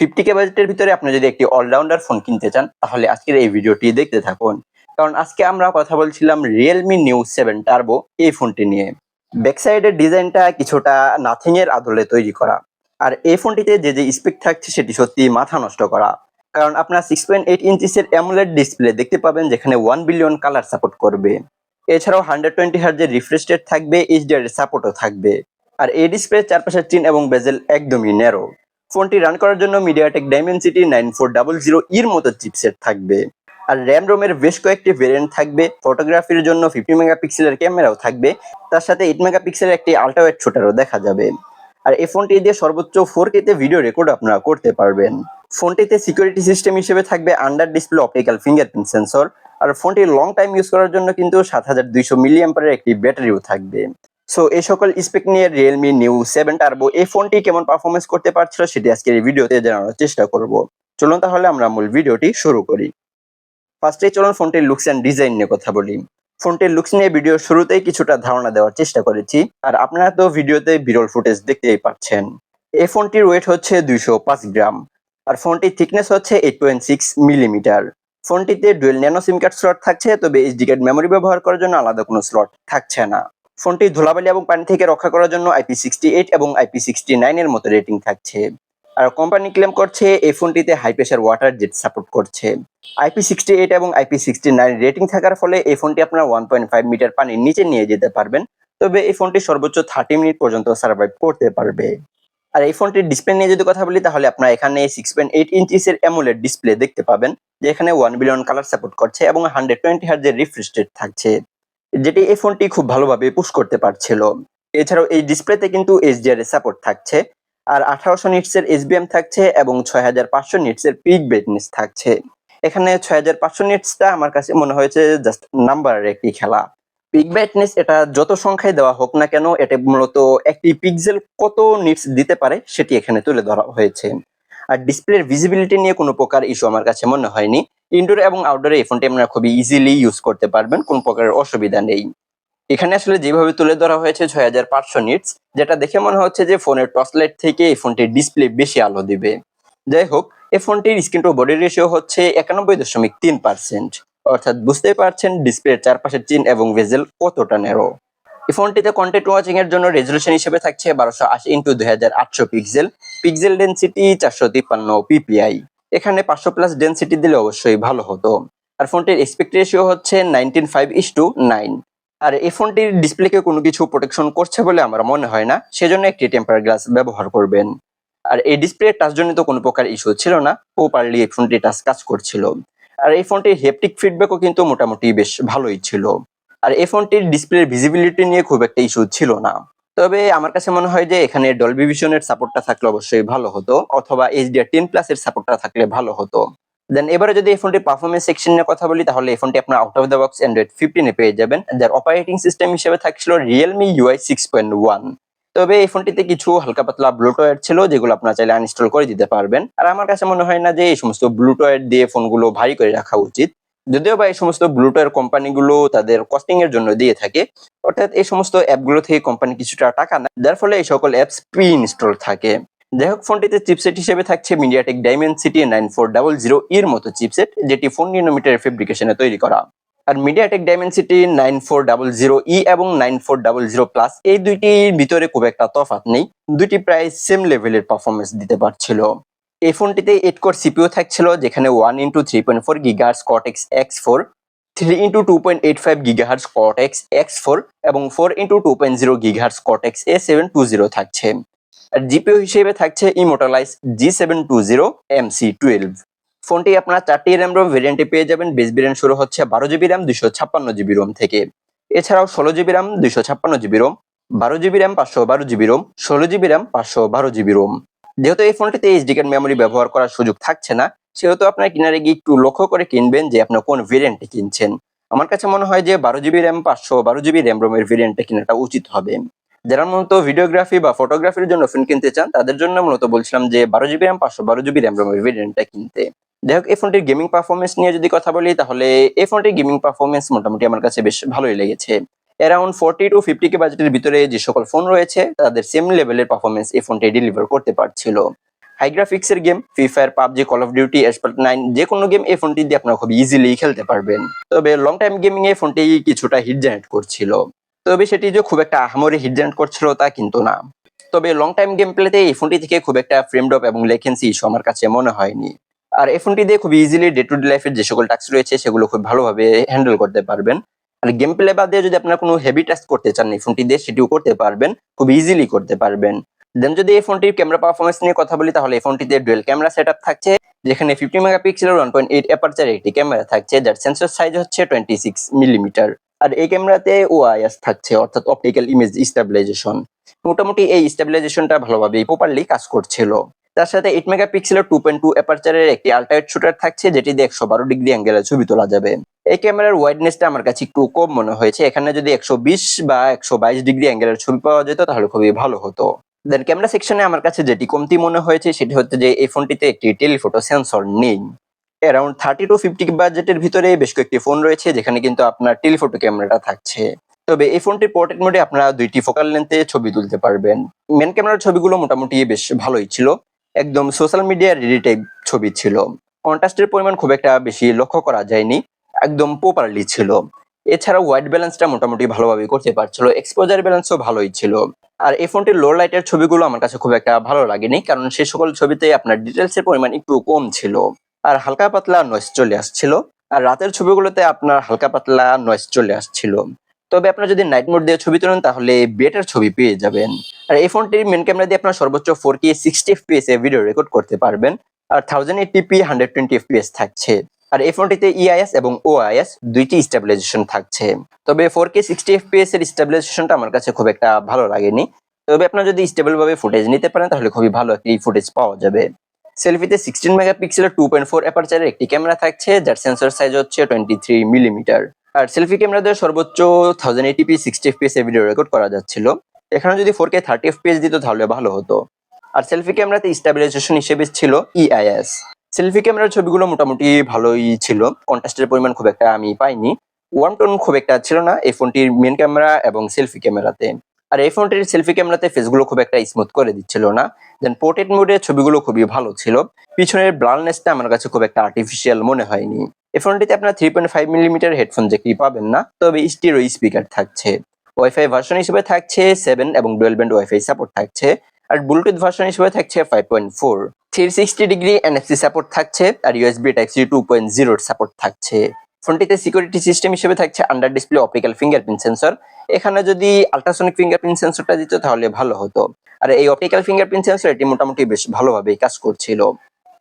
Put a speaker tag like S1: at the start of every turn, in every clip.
S1: Fifty K বাজেটের ভিতরে আপনি যদি একটি অলরাউন্ডার ফোন কিনতে চান, তাহলে আজকের এই ভিডিওটি দেখতে থাকুন। কারণ আজকে আমরা কথা বলছিলাম রিয়েলমি নিউ সেভেন টার্বো এই ফোনটি নিয়ে। ব্যাক সাইডের ডিজাইনটা কিছুটা নাথিং এর আদলে তৈরি করা। আর এই ফোনটিতে যে যে স্পেক থাকছে, সেটি সত্যি মাথা নষ্ট করা। কারণ আপনার সিক্স পয়েন্ট এইট ইঞ্চিসের অ্যামুলেট ডিসপ্লে দেখতে পাবেন, যেখানে ওয়ান বিলিয়ন কালার সাপোর্ট করবে। এছাড়াও হান্ড্রেড টোয়েন্টি হার্জের রিফ্রেশ রেট থাকবে এইচডিআর সাপোর্টও থাকবে। আর এই ডিসপ্লে চারপাশের চিন এবং বেজেল একদমই ন্যারো ফোনটি রান করার জন্য MediaTek Dimensity nine four double zero ইর মতো চিপসেট থাকবে। আর র্যাম রোমের বেশ কয়েকটি ভেরিয়েন্ট থাকবে। ফটোগ্রাফির জন্য ফিফটি মেগাপিক্সেলের ক্যামেরাও থাকবে। তার সাথে এইট মেগাপিক্সেলের একটি আল্ট্রাওয়েট শুটারও দেখা যাবে। আর এই ফোনটি দিয়ে সর্বোচ্চ ফোর কেতে ভিডিও রেকর্ড আপনারা করতে পারবেন। ফোনটিতে সিকিউরিটি সিস্টেম হিসেবে থাকবে under display optical fingerprint sensor আর ফোনটি লং টাইম ইউজ করার জন্য কিন্তু সাত হাজার দুইশো মিলিয়াম্পারের একটি ব্যাটারিও থাকবে। সো এই সকল স্পেক নিয়ে রিয়েলমি নিউ সেভেন টার্বো এই ফোনটি কেমন পারফরমেন্স করতে পারছিল সেটি আজকের এই ভিডিওতে জানানোর চেষ্টা করব। চলুন তাহলে আমরা মূল ভিডিওটি শুরু করি। ফার্স্টে চলুন ফোনটির লুকস অ্যান্ড ডিজাইন নিয়ে কথা বলি। ফোনটির লুকস নিয়ে ভিডিও শুরুতেই কিছুটা ধারণা দেওয়ার চেষ্টা করেছি। আর আপনারা তো ভিডিওতে বিরল ফুটেজ দেখতেই পাচ্ছেন। এই ফোনটির ওয়েট হচ্ছে দুইশো পাঁচ গ্রাম। আর ফোনটির থিকনেস হচ্ছে এইট পয়েন্ট সিক্স মিলিমিটার ফোনটিতে dual nano SIM card slot থাকছে, তবে এইচডি কার্ড মেমোরি ব্যবহার করার জন্য আলাদা কোনো স্লট থাকছে না। ফোনটি ধুলাবালি এবং পানি থেকে রক্ষা করার জন্য আইপি সিক্সটি এইট এবং আইপি সিক্সটি নাইনের মতো রেটিং থাকছে। আর কোম্পানি ক্লেম করছে, এই ফোনটিতে high pressure water jet support করছে। আইপি সিক্সটি এইট এবং আইপি সিক্সটি নাইন রেটিং থাকার ফলে এই ফোনটি আপনার ওয়ান পয়েন্ট ফাইভ মিটার পানির নিচে নিয়ে যেতে পারবেন। তবে এই ফোনটি সর্বোচ্চ থার্টি মিনিট পর্যন্ত সার্ভাইভ করতে পারবে। আর এই ফোনটির ডিসপ্লে নিয়ে যদি কথা বলি, তাহলে আপনার এখানে সিক্স পয়েন্ট এইট ইঞ্চিসের অ্যামুলেট ডিসপ্লে দেখতে পাবেন যেখানে ওয়ান বিলিয়ন কালার সাপোর্ট করছে এবং হান্ড্রেড টোয়েন্টি হার্জের রিফ্রেশ রেট থাকছে। যেটি এই ফোনটি খুব ভালোভাবে পুশ করতে পারছিল। এছাড়াও এই ডিসপ্লেতে কিন্তু এইচডিআর সাপোর্ট থাকছে। আর আঠারোশো নিটসের এসবিএম থাকছে এবং ছয় হাজার পাঁচশো নিটসের পিক ব্রাইটনেস থাকছে। এখানে ছয় হাজার পাঁচশো নিটসটা আমার কাছে মনে হয়েছে জাস্ট নাম্বারের একটি খেলা। পিক ব্রাইটনেস এটা যত সংখ্যায় দেওয়া হোক না কেন, এটা মূলত একটি পিক্সেল কত নিটস দিতে পারে সেটি এখানে তুলে ধরা হয়েছে। আর ডিসপ্লের ভিজিবিলিটি নিয়ে কোনো প্রকার ইস্যু আমার কাছে মনে হয়নি। ইনডোর এবং আউটডোরে এই ফোনটি আপনারা খুবই ইজিলি ইউজ করতে পারবেন, কোনো প্রকারের অসুবিধা নেই। এখানে আসলে যেভাবে তুলে ধরা হয়েছে ছয় হাজার পাঁচশো নিটস যেটা দেখে মনে হচ্ছে যে ফোনের টর্চ লাইট থেকে এই ফোনটির ডিসপ্লে বেশি আলো দিবে। যাই হোক, এই ফোনটির স্ক্রিন টু বডি রেশিও হচ্ছে একানব্বই দশমিক তিন পার্সেন্ট অর্থাৎ বুঝতেই পারছেন ডিসপ্লের চারপাশের চিন এবং ভেজেল কতটা নেরো এই ফোনটিতে কন্টেন্ট ওয়াচিং এর জন্য রেজলিউশন হিসেবে থাকছে বারোশো আশি ইন্টু দুই হাজার আটশো পিক্সেল পিক্সেল ডেন্সিটি চারশো তিপ্পান্ন পিপিআই এখানে পাঁচশো প্লাস ডেন্সিটি দিলে অবশ্যই ভালো হতো। আর ফোনটির এক্সপেক্ট রেশিও হচ্ছে nineteen five is to nine আর এই ফোনটির ডিসপ্লেকে কোনো কিছু প্রোটেকশন করছে বলে আমার মনে হয় না, সেজন্য একটি টেম্পার গ্লাস ব্যবহার করবেন। আর এই ডিসপ্লে টাচজনিত কোনো প্রকার ইস্যু ছিল না ও প্রপারলি এই ফোনটি টাচ কাজ করছিল। আর এই ফোনটির হেপটিক ফিডব্যাকও কিন্তু মোটামুটি বেশ ভালোই ছিল। আর এই ফোনটির ডিসপ্লের ভিজিবিলিটি নিয়ে খুব একটা ইস্যু ছিল না। তবে আমার কাছে মনে হয় যে এখানে ডলবি ভিশনের সাপোর্টটা থাকলে অবশ্যই ভালো হতো, অথবা এইচ এইচডিআর টেন প্লাস এর সাপোর্টটা থাকলে ভালো হতো। দেন এবারে যদি এই ফোনটির পারফরমেন্স সেকশন নিয়ে কথা বলি, তাহলে এই ফোনটি আপনার out of the box Android ফিফটিনে পেয়ে যাবেন, যার অপারেটিং সিস্টেম হিসেবে থাকছিল Realme UI six point one তবে এই ফোনটিতে কিছু হালকা পাতলা ব্লুটয়েড ছিল, যেগুলো আপনারা চাইলে আনইনস্টল করে দিতে পারবেন। আর আমার কাছে মনে হয় না যে এই সমস্ত ব্লুটয়েড দিয়ে ফোনগুলো ভারী করে রাখা উচিত। যদিও বা এই সমস্ত ব্লুটয়ের কোম্পানিগুলো তাদের কস্টিং এর জন্য দিয়ে থাকে, অর্থাৎ এই সমস্ত অ্যাপগুলো থেকে কোম্পানি কিছুটা টাকা নেয়। যার ফলে এই সকল অ্যাপস প্রি ইনস্টল থাকে। যাই হোক, ফোনটিতে চিপসেট হিসেবে থাকছে MediaTek Dimensity nine four double zero ইর মতো চিপসেট যেটি ফোন নিনোমিটার ফেব্রিকেশনে তৈরি করা। আর MediaTek Dimensity nine four double zero E এবং nine four double zero plus এই দুইটির ভিতরে খুব একটা তফাৎ নেই। দুইটি প্রায় সেম লেভেলের পারফরমেন্স দিতে পারছিল। এই ফোনটিতে এইট কোর সিপিও থাকছিল, যেখানে one into three point four gigahertz Cortex X four three into two point eight five gigahertz Cortex X four এবং four into two point zero gigahertz Cortex A seven two zero থাকছে। আর GPU হিসেবে থাকছে Immortalis G seven two zero M C twelve ফোনটি আপনারা চারটি RAM ROM ভেরিয়েন্টে পেয়ে যাবেন। বেস ভেরিয়েন্ট শুরু হচ্ছে বারো জিবি র্যাম দুশো ছাপ্পান্ন জিবি রোম থেকে। এছাড়াও ষোলো জিবি র্যাম দুশো ছাপ্পান্ন জিবি রোম বারো জিবি র্যাম পাঁচশো বারো জিবি রোম ষোলো জিবি র্যাম পাঁচশো বারো জিবি রোম যেহেতু এই ফোনটিতে এইচডি কার্ড মেমোরি ব্যবহার করার সুযোগ থাকছে না, সেহেতু আপনার কিনারে গিয়ে একটু লক্ষ্য করে কিনবেন যে আপনার কোন ভেরিয়েন্টে কিনছেন। আমার কাছে মনে হয় যে বারো জিবি র্যাম পাঁচশো, বারো জিবি র্যাম রোমের ভেরিয়েন্টটা কেনাটা উচিত হবে। যারা মূলত ভিডিওগ্রাফি বা ফটোগ্রাফির জন্য ফোন কিনতে চান, তাদের জন্য মূলত বলছিলাম যে বারো জিবি র্যাম পাঁচশো, বারো জিবি র্যাম রোমের ভেরিয়েন্টটা কিনতে। যাই হোক, এই ফোনটির গেমিং পারফরমেন্স নিয়ে যদি কথা বলি, তাহলে এই ফোনটির গেমিং পারফরমেন্স মোটামুটি আমার কাছে বেশ ভালোই লেগেছে। Around forty two fifty K বাজেটের ভিতরে যে সকল ফোন রয়েছে, তাদের সেম লেভেলের পারফরমেন্স এই ফোনটি ডেলিভার করতে পারছিল। হাই গ্রাফিক্সের game Free Fire PUBG Call of Duty Asphalt nine যে কোনো গেম এই ফোনটি দিয়ে আপনারা খুব ইজিলি খেলতে পারবেন। তবে লং টাইম গেমিং এ ফোনটি কিছুটা হিট জেনারেট করছিল। তবে সেটি যে খুব একটা আহামরি হিট জেনারেট করছিল তা কিন্তু না। তবে লং টাইম গেম প্লেতে এই ফোনটি থেকে খুব একটা ফ্রেম ড্রপ এবং লেখেন্সি ইস্যু আমার কাছে মনে হয়নি। আর এই ফোনটি দিয়ে খুব ইজিলি ডে টু ডে লাইফের যে সকল টাস্ক রয়েছে, সেগুলো খুব ভালোভাবে হ্যান্ডেল করতে পারবেন। আর গেম প্লে বাদে যদি আপনার কোনো হেভি টাস্ক করতে চান, এই ফোনটি দিয়ে সেটিও করতে পারবেন, খুব ইজিলি করতে পারবেন। দেন যদি এই ফোনটির ক্যামেরা পারফরমেন্স নিয়ে কথা বলি, তাহলে এই ফোনটিতে ডুয়েল ক্যামেরা সেট থাকছে, যেখানে ফিফটি মেগাপিক্সেলের ওয়ান পয়েন্ট এইট অ্যাপারচারের একটি ক্যামেরা থাকছে, যার সেন্সর সাইজ হচ্ছে টোয়েন্টি সিক্স মিলিমিটার আর এই ক্যামেরাতে ওআইএস থাকছে, অর্থাৎ অপটিক্যাল ইমেজ স্টেবিলাইজেশন মোটামুটি এই স্টেবিলাইজেশনটা ভালোভাবেই প্রপারলি কাজ করছিল। তার সাথে এইট মেগা মেগাপিক্সেলের টু পয়েন্ট টু অ্যাপারচারের একটি আল্ট্রাইট শুটার থাকছে, যেটি দিয়ে একশো বারো ডিগ্রি অ্যাঙ্গেলে ছবি তোলা যাবে। এই ক্যামেরার ওয়াইডনেসটা আমার কাছে একটু কম মনে হয়েছে। এখানে যদি একশো বিশ বা একশো বাইশ ডিগ্রি অ্যাঙ্গেলের ছবি পাওয়া যেত, তাহলে খুবই ভালো হতো। দেন ক্যামেরা সেকশনে আমার কাছে যেটি কমতি মনে হয়েছে, সেটি হচ্ছে যে এই ফোনটিতে একটি টেলিফোটো সেন্সর নেই। অ্যারাউন্ড থার্টি টু ফিফটি বাজেটের ভিতরে বেশ কয়েকটি ফোন রয়েছে, যেখানে কিন্তু আপনার টেলিফোটো ক্যামেরাটা থাকছে। তবে এই ফোনটির পোর্ট্রেট মোডে আপনারা দুইটি ফোকাল লেন্থে ছবি তুলতে পারবেন। মেন ক্যামেরার ছবিগুলো মোটামুটি বেশ ভালোই ছিল। একদম সোশ্যাল মিডিয়া রেডি টাইপ ছবি ছিল। কন্ট্রাস্টের পরিমাণ খুব একটা বেশি লক্ষ্য করা যায়নি। একদম প্রপারলি ছিল। এছাড়া হোয়াইট ব্যালেন্সটা মোটামুটি ভালোভাবে করতে পারছিল এক্সপোজার ব্যালেন্সও ভালোই ছিল। আর এই ফোনটির লো লাইটের ছবিগুলো আমার কাছে খুব একটা ভালো লাগেনি, কারণ সে সকল ছবিতে আপনার ডিটেলস এর পরিমাণ একটু কম ছিল। আর হালকা পাতলা নয়েস চলে আসছিল, আর রাতের ছবিগুলোতে আপনার হালকা পাতলা নয়েস চলে আসছিল। তবে আপনার যদি নাইট মোড দিয়ে ছবি তোলেন, তাহলে বেটার ছবি পেয়ে যাবেন। আর এই ফোনটির মেন ক্যামেরা দিয়ে আপনার সর্বোচ্চ ফোর কে সিক্সটি এফপিএস এ ভিডিও রেকর্ড করতে পারবেন। আর thousand eighty P hundred twenty FPS থাকছে। আর এই ফোনটিতে ইআইএস এবং ওআইএস দুইটি স্টেবিলাইজেশন থাকছে। তবে ফোর কে সিক্সটি এফপিএস এর স্টেবিলাইজেশনটা আমার কাছে খুব একটা ভালো লাগেনি। তবে আপনার যদি স্টেবল ভাবে ফুটেজ নিতে পারেন, তাহলে খুবই ভালো একটি ফুটেজ পাওয়া যাবে। সেলফিতে সিক্সটিন মেগাপিক্সেলের টু পয়েন্ট ফোর অ্যাপারচারের একটি ক্যামেরা থাকছে, যার সেন্সর সাইজ হচ্ছে টোয়েন্টি থ্রি মিলিমিটার আর সেলফি ক্যামেরা দিয়ে সর্বোচ্চ thousand eighty P sixty FPS এ ভিডিও রেকর্ড করা যাচ্ছিল। এখানে যদি ফোর কে থার্টি এফপিএস দিত, তাহলে ভালো হতো। আর সেলফি ক্যামেরাতে স্টেবিলাইজেশন হিসেবে ছিল E ইআইএস সেলফি ক্যামেরার ছবিগুলো মোটামুটি ভালোই ছিল। কন্ট্রাস্টের পরিমাণ খুব একটা আমি পাইনি। ওয়ান টোন খুব একটা ছিল না। এই ফোনটির মেন ক্যামেরা এবং সেলফি ক্যামেরাতে আর এই ফোনটির সেলফি ক্যামেরাতে ফেসগুলো খুব একটা স্মুথ করে দিচ্ছিল না। দেন পোর্ট্রেট মোডে ছবিগুলো খুবই ভালো ছিল। পিছনের ব্লারনেসটা আমার কাছে খুব একটা আর্টিফিশিয়াল মনে হয়নি। এই ফোনটিতে আপনার three point five millimetre headphone জ্যাকটি পাবেন না। তবে স্টিরো স্পিকার থাকছে। ওয়াইফাই ভার্সন হিসেবে থাকছে সেভেন এবং ডুয়েল ব্যান্ড ওয়াইফাই সাপোর্ট থাকছে। আর ব্লুটুথ ভার্সন হিসেবে থাকছে five point four three sixty degree NFC support থাকছে, আর USB type C two point জিরোর সাপোর্ট থাকছে। ফোনটিতে সিকিউরিটি সিস্টেম হিসেবে থাকছে under display optical fingerprint sensor এখানে যদি আল্ট্রাসনিক ফিঙ্গারপ্রিন্ট সেন্সরটা দিত তাহলে ভালো হতো। আর এই অপটিক্যাল ফিঙ্গারপ্রিন্ট সেন্সর এটি মোটামুটি বেশ ভালোভাবেই কাজ করছিল।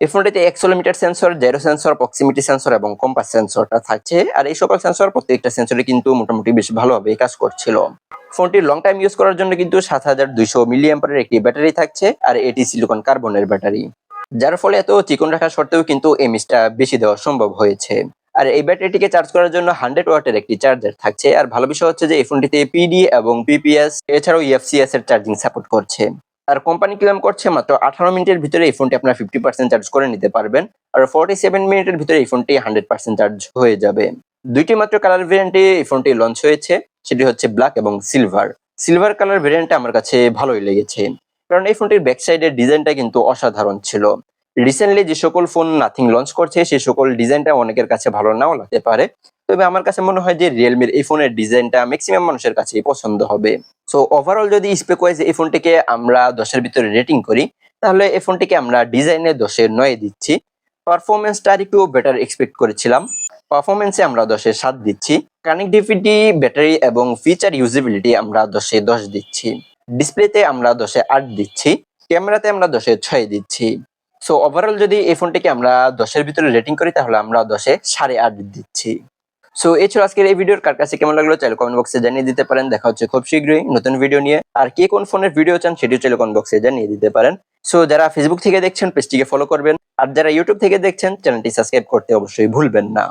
S1: এই ফোনটিতে accelerometer sensor gyro sensor, proximity sensor এবং কম্পাস সেন্সরটা থাকছে। আর এই সকল সেন্সর প্রত্যেকটা সেন্সরে কিন্তু মোটামুটি বেশ ভালোভাবেই কাজ করছিল। ফোনটি লং টাইম ইউজ করার জন্য কিন্তু সাত হাজার দুইশো মিলিয়াম্পারের একটি ব্যাটারি থাকছে, আর এটি সিলিকন কার্বনের ব্যাটারি। যার ফলে এত চিকন রাখা সত্ত্বেও কিন্তু এই মিসটা বেশি দেওয়া সম্ভব হয়েছে। আর এই ব্যাটারিটিকে চার্জ করার জন্য হান্ড্রেড ওয়াটের একটি চার্জার থাকছে। আর ভালো বিষয় হচ্ছে যে এই ফোনটিতে পিডি এবং পিপিএস এছাড়াও ইএফসিএস এর চার্জিং সাপোর্ট করছে। আর কোম্পানি ক্লেম করছে মাত্র আঠারো মিনিটের ভিতরে এই ফোনটি আপনার ফিফটি পার্সেন্ট চার্জ করে নিতে পারবেন আর ফোর্টি সেভেন মিনিটের ভিতরে এই ফোনটি হান্ড্রেড পার্সেন্ট চার্জ হয়ে যাবে। দুইটি মাত্র কালার ভেরিয়েন্টে এই ফোনটি লঞ্চ হয়েছে, সেটি হচ্ছে ব্ল্যাক এবং সিলভার সিলভার কালার ভেরিয়েন্টটা আমার কাছে ভালোই লেগেছে, কারণ এই ফোনটির ব্যাক সাইডের ডিজাইনটা কিন্তু অসাধারণ ছিল। রিসেন্টলি যে সকল ফোন নাথিং লঞ্চ করছে, সে সকল ডিজাইনটা অনেকের কাছে ভালো নাও লাগতে পারে। তবে আমার কাছে মনে হয় যে রিয়েলমির এই ফোনের ডিজাইনটা ম্যাক্সিমাম মানুষের কাছে পছন্দ হবে। সো ওভারঅল যদি স্পেক ওয়াইজ এই ফোনটিকে আমরা দশের ভিতরে রেটিং করি, তাহলে এই ফোনটিকে আমরা ডিজাইনে দশের নয় দিচ্ছি। পারফরমেন্সটা আর একটু বেটার এক্সপেক্ট করেছিলাম। পারফরমেন্সে আমরা দশে সাত দিচ্ছি। কানেক্টিভিটি ব্যাটারি এবং ফিচার ইউজিবিলিটি আমরা দশে দশ দিচ্ছি। ডিসপ্লেতে আমরা দশে আট দিচ্ছি। ক্যামেরাতে আমরা দশে ছয় দিচ্ছি। সো ওভারঅল যদি এই ফোনটিকে আমরা দশের ভিতরে রেটিং করি, তাহলে আমরা দশে সাড়ে আট দিচ্ছি। সো এছাড়া আজকের এই ভিডিওর। কার কাছে কেমন লাগল চাইলে কমেন্ট বক্সে জানিয়ে দিতে পারেন। দেখা হচ্ছে খুব শীঘ্রই নতুন ভিডিও নিয়ে। আর কে কোন ফোনের ভিডিও চান সেটিও চাইলে কমেন্ট বক্সে জানিয়ে দিতে পারেন। সো যারা ফেসবুক থেকে দেখছেন পেজটিকে ফলো করবেন। আর যারা ইউটিউব থেকে দেখছেন চ্যানেলটি সাবস্ক্রাইব করতে অবশ্যই ভুলবেন না।